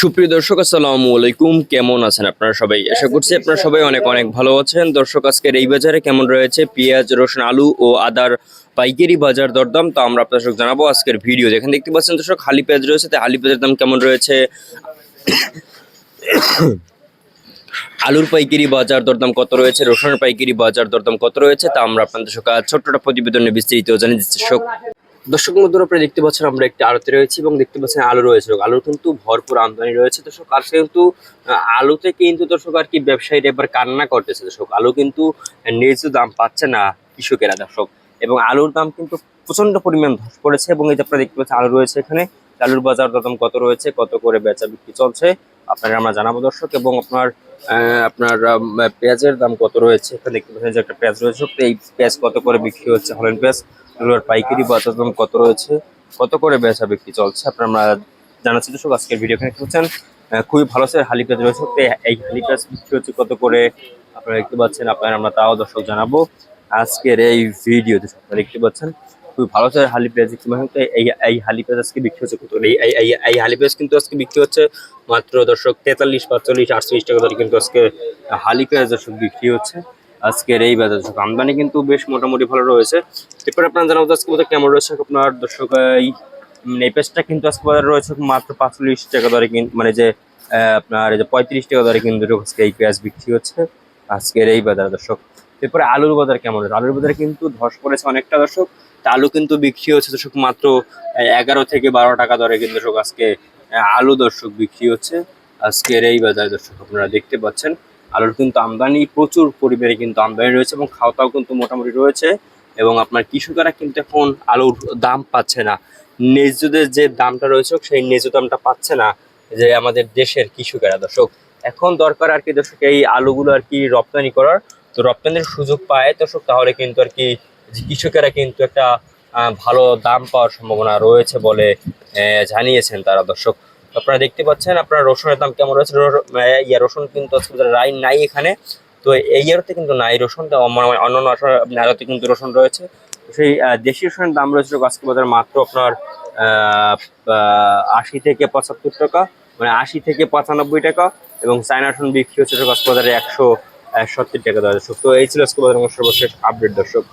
সুপ্রিয় দর্শক আসসালামু আলাইকুম। কেমন আছেন আপনারা সবাই? আশা করছি আপনারা সবাই অনেক অনেক ভালো আছেন। দর্শক আজকের এই বাজারে কেমন রয়েছে? পেঁয়াজ রসুন আলু ও আদার পাইকারি বাজার দরদাম। তো আমরা আপনার জানাব আজকের ভিডিও। যেখানে দেখতে পাচ্ছেন দর্শক হালি পেঁয়াজ রয়েছে। তো হালি পেঁয়াজের দাম কেমন রয়েছে? আলুর পাইকারি বাজার দরদাম কত রয়েছে? রসুনের পাইকারি বাজার দরদাম কত রয়েছে? তা আমরা আপনাদের সঙ্গে ছোট্ট প্রতিবেদনে বিস্তারিত জানিয়ে দিচ্ছি। দর্শক বন্ধুরা, আপনারা দেখতে পাচ্ছেন আমরা একটি আড়তে রয়েছি এবং দেখতে পাচ্ছেন আলু রয়েছে। আলুর কিন্তু ভরপুর আমদানি রয়েছে। দর্শক, আজকে কিন্তু আলুতে কিন্তু দর্শক আর কি ব্যবসায়ীরা এবার কান্না করতেছে। দর্শক, আলু কিন্তু ন্যায্য দাম পাচ্ছে না কৃষকেরা, দর্শক। এবং আলুর দাম কিন্তু প্রচণ্ড পরিমাণ ধস পড়েছে এবং এই যে আপনারা দেখতে পাচ্ছেন আলু রয়েছে এখানে। আলুর বাজার দাম কত রয়েছে, কত করে বেচা বিক্রি চলছে, আপনারা, আমরা জানাব, দর্শক। এবং আপনার আপনার পেঁয়াজের দাম কত রয়েছে, এখানে দেখতে পাচ্ছেন যে একটা পেঁয়াজ রয়েছে। এই পেঁয়াজ কত করে বিক্রি হচ্ছে, হলেন পেঁয়াজ। এগুলোর পাইকারি বাজার দাম কত রয়েছে, কত করে বেচা বিক্রি চলছে, আপনারা জানাচ্ছি দর্শক, আজকের ভিডিও এখানে করছেন খুবই ভালো সে হালি পেঁয়াজ রয়েছে এই- হালি পেঁয়াজ বিক্রি হচ্ছে কত করে, আপনারা দেখতে পাচ্ছেন, আপনারা আমরা তাও দর্শক জানাব। আজকের এই ভিডিও দর্শক আপনারা দেখতে পাচ্ছেন, খুবই ভালো সে হালি পেঁয়াজ দেখতে পাচ্ছেন এই এই হালি পেঁয়াজ আজকে বিক্রি হচ্ছে কত করে? এই এই হালি পেঁয়াজ কিন্তু আজকে বিক্রি হচ্ছে মাত্র দর্শক তেতাল্লিশ, পাঁচচল্লিশ, আটচল্লিশ টাকা ধরে কিন্তু আজকে হালি পেঁয়াজ দর্শক বিক্রি হচ্ছে। আজকের এই বাজার দর্শক আমদানি কিন্তু বেশ মোটামুটি ভালো রয়েছে। এরপর আপনার জানাব আজকে বাজার কেমন রয়েছে। আপনার দর্শক, এই পেঁয়াজটা কিন্তু আজকে বাজারে রয়েছে মাত্র পাঁচচল্লিশ টাকা দরে মানে যে আপনার এই যে পঁয়ত্রিশ টাকা দরে কিন্তু আজকে এই পেঁয়াজ বিক্রি হচ্ছে আজকের এই বাজার দর্শক। এরপরে আলুর বাজার কেমন রয়েছে? আলুর বাজারে কিন্তু ধস পড়েছে অনেকটা দর্শক। আলু কিন্তু বিক্রি হচ্ছে দর্শক মাত্র এগারো থেকে বারো টাকা দরে কিন্তু দর্শক আজকে আলু দর্শক বিক্রি হচ্ছে আজকের এই বাজার দর্শক আপনারা দেখতে পাচ্ছেন। আলুর কিন্তু আমদানি, প্রচুর পরিমাণে কিন্তু আমদানি রয়েছে এবং খাওয়াটাও কিন্তু মোটামুটি রয়েছে এবং আপনার কৃষকেরা কিন্তু এখন আলুর দাম পাচ্ছে না। ন্যায্যদের যে দামটা রয়েছে, সেই ন্যায্য দামটা পাচ্ছে না যে আমাদের দেশের কৃষকেরা। দর্শক, এখন দরকার আর কি দর্শক এই আলুগুলো আর কি রপ্তানি করার। তো রপ্তানির সুযোগ পায়। দর্শক, তাহলে কিন্তু আর কি কৃষকেরা কিন্তু একটা ভালো দাম পাওয়ার সম্ভাবনা রয়েছে বলে জানিয়েছেন তারা। দর্শক আপনারা দেখতে পাচ্ছেন, আপনার রসুনের দাম কেমন রয়েছে? ইয়া রসুন কিন্তু রাই নাই এখানে, তো এই ইয়ারতে কিন্তু নাই রসুন অন্যান্য আড়তে কিন্তু রসুন রয়েছে। সেই দেশি রসুনের দাম রয়েছে আজকে বাজারে মাত্র আপনার আশি থেকে পঁচাত্তর টাকা মানে আশি থেকে পঁচানব্বই টাকা, এবং চায়না রসুন বিক্রি হচ্ছে আজকে বাজারে একশো সত্তর টাকা দর্শক তো এই ছিল আজকে বাজারের সর্বশেষ আপডেট, দর্শক।